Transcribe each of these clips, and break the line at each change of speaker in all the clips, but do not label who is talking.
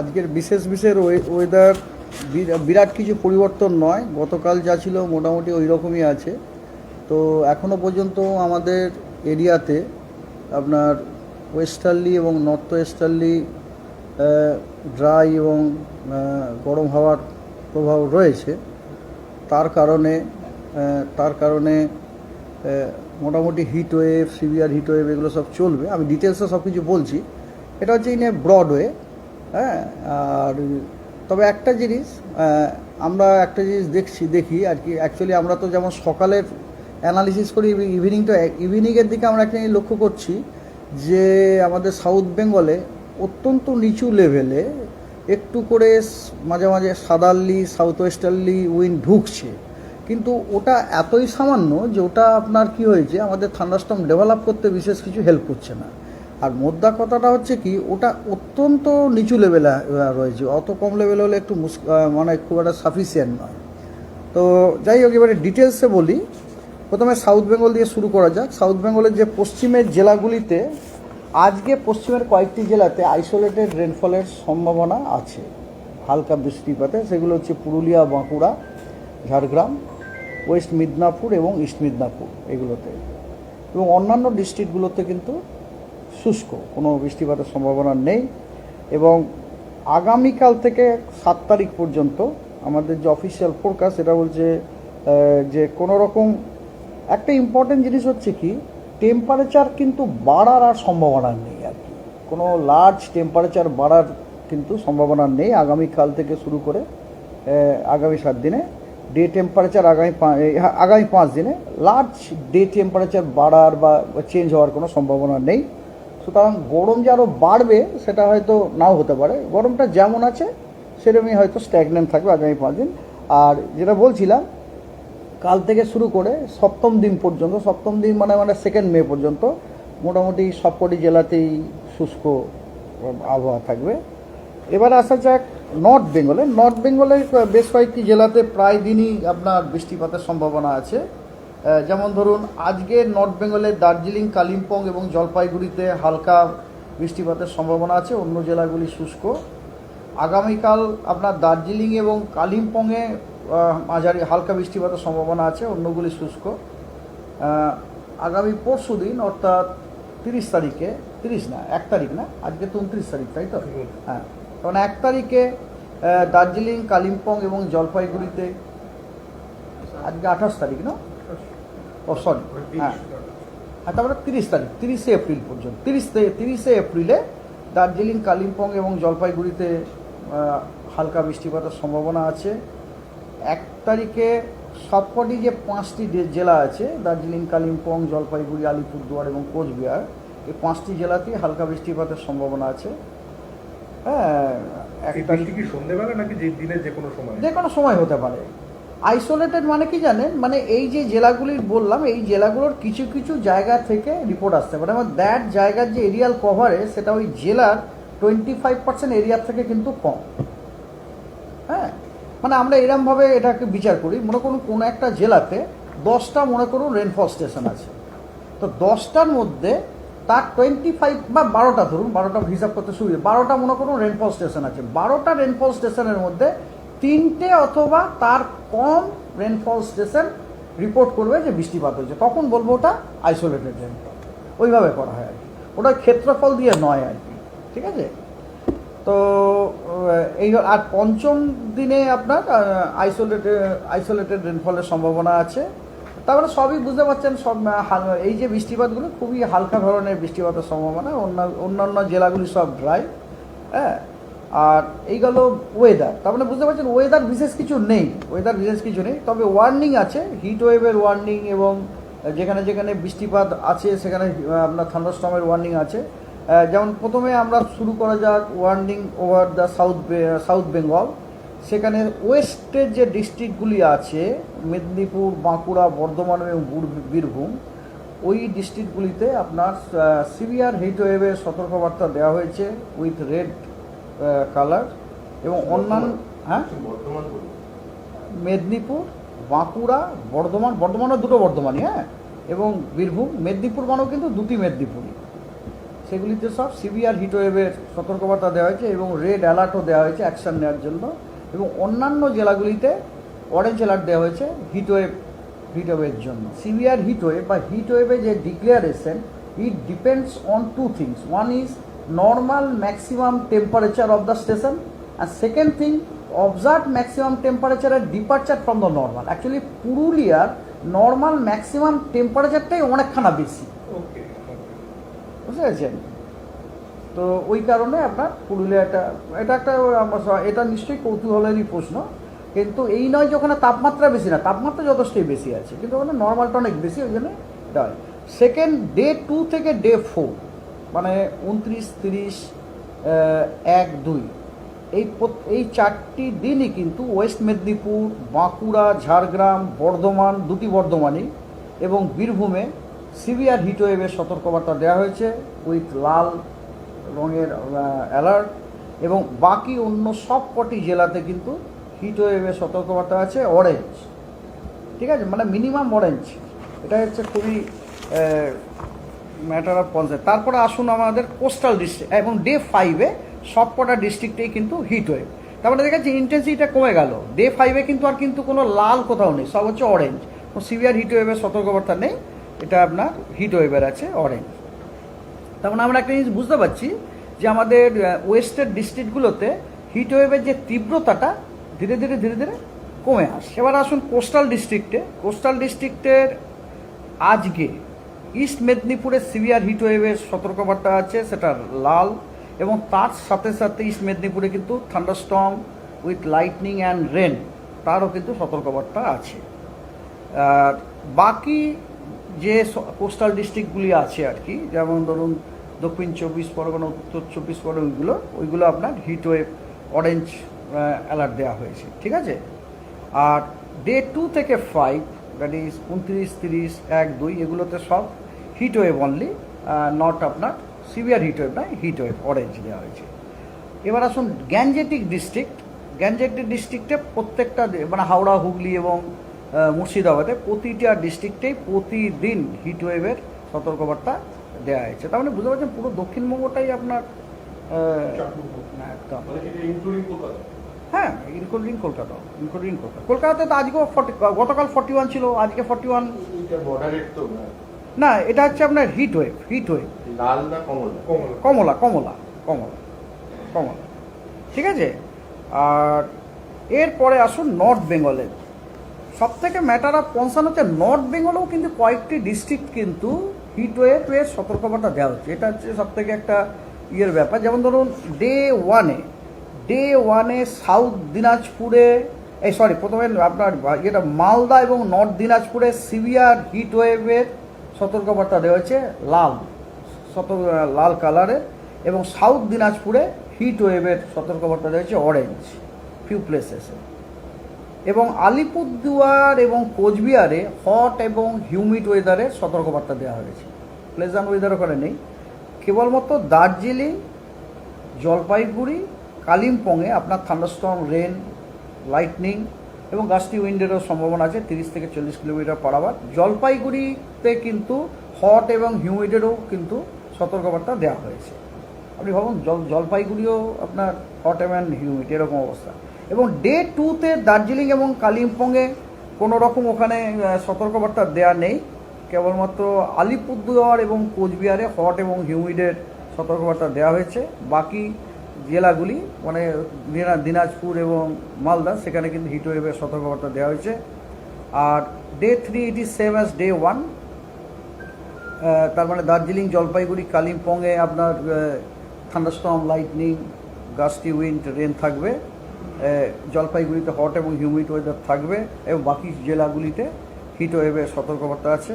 আজকের বিশেষ বিশেষ ওয়েদার বিরাট কিছু পরিবর্তন নয়। গতকাল যা ছিল মোটামুটি ওই রকমই আছে। তো এখনও পর্যন্ত আমাদের এরিয়াতে আপনার ওয়েস্টার্লি এবং নর্থ ওয়েস্টার্লি ড্রাই এবং গরম হওয়ার প্রভাব রয়েছে। তার কারণে তার কারণে মোটামুটি heat wave severe heat wave এগুলো সব চলবে। আমি ডিটেলসে সব কিছু বলছি। এটা হচ্ছে ইন এ ব্রড ওয়ে হ্যাঁ আর তবে একটা জিনিস আমরা একটা জিনিস দেখছি, দেখি আর কি। অ্যাকচুয়ালি আমরা তো যেমন সকালের অ্যানালিসিস করি ইভিনিংটা ইভিনিংয়ের দিকে আমরা একটা লক্ষ্য করছি যে আমাদের সাউথ বেঙ্গলে অত্যন্ত নিচু লেভেলে একটু করে মাঝে মাঝে সাদারলি সাউথ ওয়েস্টার্লি উইন্ড ঢুকছে। কিন্তু ওটা এতই সামান্য যে ওটা আপনার কি হয়েছে, আমাদের থান্ডারস্টম ডেভেলপ করতে বিশেষ কিছু হেল্প করছে না। আর মোদ্দা কথাটা হচ্ছে কি, ওটা অত্যন্ত নিচু লেভেলে রয়েছে। অত কম লেভেল হলে একটু মানে খুব একটা সাফিসিয়েন্ট নয়। তো যাই হোক, এবারে ডিটেলসে বলি। প্রথমে সাউথ বেঙ্গল দিয়ে শুরু করা যাক। সাউথ বেঙ্গলের যে পশ্চিমের জেলাগুলিতে, আজকে পশ্চিমের কয়েকটি জেলাতে আইসোলেটেড রেনফলের সম্ভাবনা আছে। হালকা বৃষ্টিপাতে, সেগুলো হচ্ছে পুরুলিয়া, বাঁকুড়া, ঝাড়গ্রাম, ওয়েস্ট মিদনাপুর এবং ইস্ট মিদনাপুর এগুলোতে। এবং অন্যান্য ডিস্ট্রিক্টগুলোতে কিন্তু শুষ্ক, কোনো বৃষ্টিপাতের সম্ভাবনা নেই। এবং আগামীকাল থেকে সাত তারিখ পর্যন্ত আমাদের যে অফিসিয়াল ফোরকাস্ট সেটা বলছে যে কোনো রকম একটা ইম্পর্টেন্ট জিনিস হচ্ছে কি টেম্পারেচার কিন্তু বাড়ার আর সম্ভাবনা নেই আর কি। কোনো লার্জ টেম্পারেচার বাড়ার কিন্তু সম্ভাবনা নেই আগামীকাল থেকে শুরু করে আগামী সাত দিনে। ডে টেম্পারেচার আগামী আগামী পাঁচ দিনে। লার্জ ডে টেম্পারেচার বাড়ার বা চেঞ্জ হওয়ার কোনো সম্ভাবনা নেই। সুতরাং গরম যে আরও বাড়বে, সেটা হয়তো নাও হতে পারে। গরমটা যেমন আছে, সেরকমই হয়তো স্ট্যাগনেন্ট থাকবে আগামী পাঁচ দিন। আর যেটা বলছিলাম, কাল থেকে শুরু করে সপ্তম দিন পর্যন্ত, সপ্তম দিন মানে মানে সেকেন্ড মে পর্যন্ত মোটামুটি সবকটি জেলাতেই শুষ্ক আবহাওয়া থাকবে। এবার আসা যাক নর্থ বেঙ্গলে নর্থ বেঙ্গলে বেশ কয়েকটি জেলাতে প্রায় দিনই আপনার বৃষ্টিপাতের সম্ভাবনা আছে। যেমন ধরুন আজকে নর্থ বেঙ্গলে দার্জিলিং কালিম্পং এবং জলপাইগুড়িতে হালকা বৃষ্টিপাতের সম্ভাবনা আছে অন্য জেলাগুলি শুষ্ক। আগামীকাল আপনার দার্জিলিং এবং কালিম্পংয়ে মাঝারি হালকা বৃষ্টিপাতের সম্ভাবনা আছে অন্যগুলি শুষ্ক। আগামী পরশু দিন অর্থাৎ তিরিশ তারিখে তিরিশ না এক তারিখ না আজকে তো উনত্রিশ তারিখ তাই তো? হ্যাঁ কারণ এক তারিখে দার্জিলিং কালিম্পং এবং জলপাইগুড়িতে আজকে আঠাশ তারিখ না? ও সরি হ্যাঁ। আর তারপরে তিরিশ তারিখ তিরিশে এপ্রিল পর্যন্ত। তিরিশ তিরিশে এপ্রিলে দার্জিলিং কালিম্পং এবং জলপাইগুড়িতে হালকা বৃষ্টিপাতের সম্ভাবনা আছে। এক তারিখে সবকটি যে পাঁচটি জেলা আছে দার্জিলিং কালিম্পং জলপাইগুড়ি আলিপুরদুয়ার এবং কোচবিহার এই পাঁচটি জেলাতেই হালকা বৃষ্টিপাতের সম্ভাবনা আছে। হ্যাঁ এক
এই
তারিখ
বৃষ্টি কি সন্ধ্যেবেলা নাকি যে দিনে যে কোনো সময়?
যে কোনো সময় হতে পারে। আইসোলেটেড মানে কি জানেন? মানে এই যে জেলাগুলি বললাম, এই জেলাগুলোর কিছু কিছু জায়গা থেকে রিপোর্ট আসতে পারে মানে দ্যাট জায়গার যে এরিয়াল কভারে সেটা ওই জেলার টোয়েন্টি ফাইভ পার্সেন্ট এরিয়ার থেকে কিন্তু কম। হ্যাঁ? মানে আমরা এরমভাবে এটাকে বিচার করি। মনে করুন কোনো একটা জেলাতে দশটা মনে করুন রেনফল স্টেশন আছে। তো দশটার মধ্যে তার টোয়েন্টি ফাইভ বা বারোটা ধরুন, বারোটা হিসাব করতে সুবিধা, বারোটা মনে করুন রেনফল স্টেশন আছে। বারোটা রেনফল স্টেশনের মধ্যে তিনটে অথবা তার কম রেনফল স্টেশন রিপোর্ট করবে যে বৃষ্টিপাত হয়েছে। তখন বলব ওটা আইসোলেটেড রেনফল ওইভাবে করা হয় আর কি। ওটা ক্ষেত্রফল দিয়ে নয় আর কি। ঠিক আছে? তো এই আর পঞ্চম দিনে আপনার আইসোলেটেড আইসোলেটেড রেনফলের সম্ভাবনা আছে। তারপরে সবই বুঝতে পারছেন, সব এই যে বৃষ্টিপাতগুলো খুবই হালকা ধরনের বৃষ্টিপাতের সম্ভাবনা। অন্য অন্যান্য জেলাগুলি সব ড্রাই হ্যাঁ? আর এই গেল ওয়েদার তার মানে বুঝতে পারছেন ওয়েদার বিশেষ কিছু নেই। ওয়েদার বিশেষ কিছু নেই। তবে ওয়ার্নিং আছে হিট ওয়েভের ওয়ার্নিং এবং যেখানে যেখানে বৃষ্টিপাত আছে, সেখানে আপনার থান্ডারস্টর্মের ওয়ার্নিং আছে। যেমন প্রথমে আমরা শুরু করা যাক warning over the south south Bengal সেখানে ওয়েস্টের যে ডিস্ট্রিক্টগুলি আছে, মেদিনীপুর, বাঁকুড়া, বর্ধমান এবং বীরভূম, ওই ডিস্ট্রিক্টগুলিতে আপনার সিভিয়ার হিট ওয়েভের সতর্কবার্তা দেওয়া হয়েছে উইথ রেড কালার এবং অন্যান্য হ্যাঁ?
বর্ধমান
মেদিনীপুর বাঁকুড়া বর্ধমান বর্ধমানও দুটো বর্ধমানই হ্যাঁ? এবং বীরভূম মেদিনীপুর মানেও কিন্তু দুটি মেদিনীপুরই। সেগুলিতে সব সিভিয়ার হিটওয়েভের সতর্কবার্তা দেওয়া হয়েছে এবং রেড অ্যালার্টও দেওয়া হয়েছে অ্যাকশন নেওয়ার জন্য। এবং অন্যান্য জেলাগুলিতে অরেঞ্জ অ্যালার্ট দেওয়া হয়েছে হিটওয়েভ হিটওয়েভের জন্য। সিভিয়ার হিটওয়েভ বা হিটওয়েভে যে declaration it depends on two things one is normal maximum temperature of the station R second thing observe maximum টেম্পারেচারের departure from the normal actually পুরুলিয়ার নর্মাল ম্যাক্সিমাম টেম্পারেচারটাই অনেকখানা বেশি।
ওকে
বুঝতে পেরেছেন? তো ওই কারণে আপনার পুরুলিয়াটা এটা একটা এটা নিশ্চয়ই কৌতূহলেরই প্রশ্ন। কিন্তু এই নয় যে ওখানে তাপমাত্রা বেশি না তাপমাত্রা যথেষ্টই বেশি আছে। কিন্তু ওখানে নর্মালটা অনেক বেশি ওই জন্য সেকেন্ড ডে টু থেকে ডে ফোর মানে উনত্রিশ, তিরিশ এক, দুই। এই এই চারটি দিনই কিন্তু ওয়েস্ট মেদিনীপুর, বাঁকুড়া, ঝাড়গ্রাম, বর্ধমান, দুটি বর্ধমানই এবং বীরভূমে সিভিয়ার হিটওয়েভের সতর্কবার্তা দেওয়া হয়েছে উইথ লাল রঙের অ্যালার্ট এবং বাকি অন্য সব কটি জেলাতে কিন্তু হিটওয়েভের সতর্কবার্তা আছে অরেঞ্জ। ঠিক আছে? মানে মিনিমাম অরেঞ্জ। এটা হচ্ছে খুবই ম্যাটার অফ পঞ্চায়েত তারপরে আসুন আমাদের কোস্টাল ডিস্ট্রিক্ট এবং ডে ফাইভে সব কটা ডিস্ট্রিক্টেই কিন্তু হিট ওয়েভ তারপরে দেখা যাচ্ছে ইন্টেন্সিটিটা কমে গেল। ডে ফাইভে কিন্তু আর কিন্তু কোনো লাল কোথাও নেই, সব হচ্ছে অরেঞ্জ সিভিয়ার হিট ওয়েভের সতর্কবার্তা নেই, এটা আপনার হিট ওয়েভের আছে অরেঞ্জ তার মানে আমরা একটা জিনিস বুঝতে পারছি যে আমাদের ওয়েস্টের ডিস্ট্রিক্টগুলোতে হিট ওয়েভের যে তীব্রতাটা ধীরে ধীরে ধীরে ধীরে কমে আসছে। এবার আসুন কোস্টাল ডিস্ট্রিক্টে কোস্টাল ডিস্ট্রিক্টের আজকে ইস্ট মেদিনীপুরের সিভিয়ার হিটওয়েভের সতর্কবার্তা আছে, সেটা লাল। এবং তার সাথে সাথে ইস্ট মেদিনীপুরে কিন্তু thunderstorm with lightning and rain, তারও কিন্তু সতর্কবার্তা আছে। আর বাকি যে কোস্টাল ডিস্ট্রিক্টগুলি আছে আর কি, যেমন ধরুন দক্ষিণ চব্বিশ পরগনা, উত্তর চব্বিশ পরগনা, ওইগুলো ওইগুলো আপনার হিট ওয়েভ অরেঞ্জ অ্যালার্ট দেওয়া হয়েছে, ঠিক আছে? আর ডে টু থেকে ফাইভ দ্যাট ইজ উনত্রিশ, তিরিশ, এক, দুই, এগুলোতে সব হিট ওয়েভ অনলি নট আপনার সিভিয়ার হিট ওয়েভ নয় হিট ওয়েভ অরেঞ্জ দেওয়া হয়েছে। এবার আসুন গ্যাঞ্জেটিক ডিস্ট্রিক্ট গ্যাঞ্জেটিক ডিস্ট্রিক্টে প্রত্যেকটা মানে হাওড়া হুগলি এবং মুর্শিদাবাদে প্রতিটা ডিস্ট্রিক্টেই প্রতিদিন হিট ওয়েভের সতর্কবার্তা দেওয়া হয়েছে। তার মানে বুঝতে পারছেন পুরো দক্ষিণবঙ্গটাই আপনার একদম।
মানে
হ্যাঁ ইনক্লুডিং কলকাতা ইনক্লুডিং কলকাতা। কলকাতাতে তো আজকেও ফর্টি গতকাল ফর্টি ওয়ান ছিল আজকে ফর্টি ওয়ান
এটা তো না
এটা হচ্ছে আপনার হিট ওয়েভ হিট ওয়েভ
লাল না কমলা?
কমলা
কমলা কমলা কমলা ঠিক আছে? আর এরপরে আসুন নর্থ বেঙ্গলের সব থেকে ম্যাটার অফ কনসার্ন হচ্ছে নর্থ বেঙ্গলেও কিন্তু কয়েকটি ডিস্ট্রিক্ট কিন্তু হিট ওয়েভের সতর্কবার্তা দেওয়া হচ্ছে। এটা হচ্ছে সব থেকে একটা ইয়ের ব্যাপার। যেমন ধরুন ডে ওয়ানে ডে ওয়ানে সাউথ দিনাজপুরে এই সরি প্রথমে আপনার ইয়েটা মালদা এবং নর্থ দিনাজপুরে সিভিয়ার হিট ওয়েভের সতর্কবার্তা দেওয়া হয়েছে লাল, সতর্ক, লাল কালারের এবং সাউথ দিনাজপুরে হিট ওয়েভের সতর্কবার্তা দেওয়া হয়েছে অরেঞ্জ ফিউ প্লেসেসে এবং আলিপুরদুয়ার এবং কোচবিহারে হট এবং হিউমিড ওয়েদারের সতর্কবার্তা দেওয়া হয়েছে। প্লেজান্ট ওয়েদার ওখানে নেই। কেবলমাত্র দার্জিলিং, জলপাইগুড়ি, কালিম্পংয়ে আপনার থান্ডারস্টর্ম রেন লাইটনিং এবং গাছটি উইন্ডেরও সম্ভাবনা আছে, তিরিশ থেকে চল্লিশ কিলোমিটার পার আওয়ার জলপাইগুড়িতে কিন্তু হট এবং হিউমিডেরও কিন্তু সতর্কবার্তা দেওয়া হয়েছে। আপনি ভাবুন, জল, জলপাইগুড়িও আপনার হট এবং হিউমিড, এরকম অবস্থা। এবং ডে টুতে দার্জিলিং এবং কালিম্পংয়ে কোনো রকম ওখানে সতর্কবার্তা দেওয়া নেই। কেবলমাত্র আলিপুরদুয়ার এবং কোচবিহারে হট এবং হিউমিডের সতর্কবার্তা দেওয়া হয়েছে। বাকি জেলাগুলি মানে দিনা- দিনাজপুর এবং মালদা, সেখানে কিন্তু হিটওয়েভের সতর্কবার্তা দেওয়া হয়েছে। আর day three it is same as day one তার মানে দার্জিলিং, জলপাইগুড়ি, কালিম্পংয়ে আপনার thunderstorm lightning gusty wind rain থাকবে। জলপাইগুড়িতে হট এবং হিউমিড ওয়েদার থাকবে এবং বাকি জেলাগুলিতে হিট ওয়েভের সতর্কবার্তা আছে।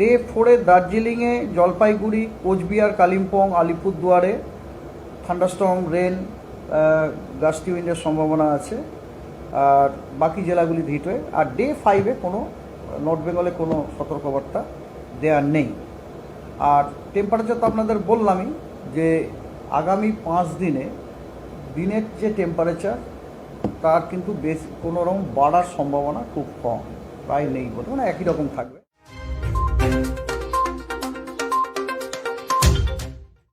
ডে ফোরে দার্জিলিংয়ে জলপাইগুড়ি, কোচবিহার, কালিম্পং, আলিপুরদুয়ারে থান্ডারস্টর্ম, রেন গাস্টি উইন্ডের সম্ভাবনা আছে। আর বাকি জেলাগুলি হিট হয়ে। আর ডে ফাইভে কোনো, নর্থ বেঙ্গলে কোনো সতর্কবার্তা দেওয়া নেই। আর টেম্পারেচার তো আপনাদের বললামই যে আগামী পাঁচ দিনে দিনের যে টেম্পারেচার তার কিন্তু বেশ কোনো রকম বাড়ার সম্ভাবনা খুব কম। প্রায় নেই বলতে মানে একই রকম থাকবে।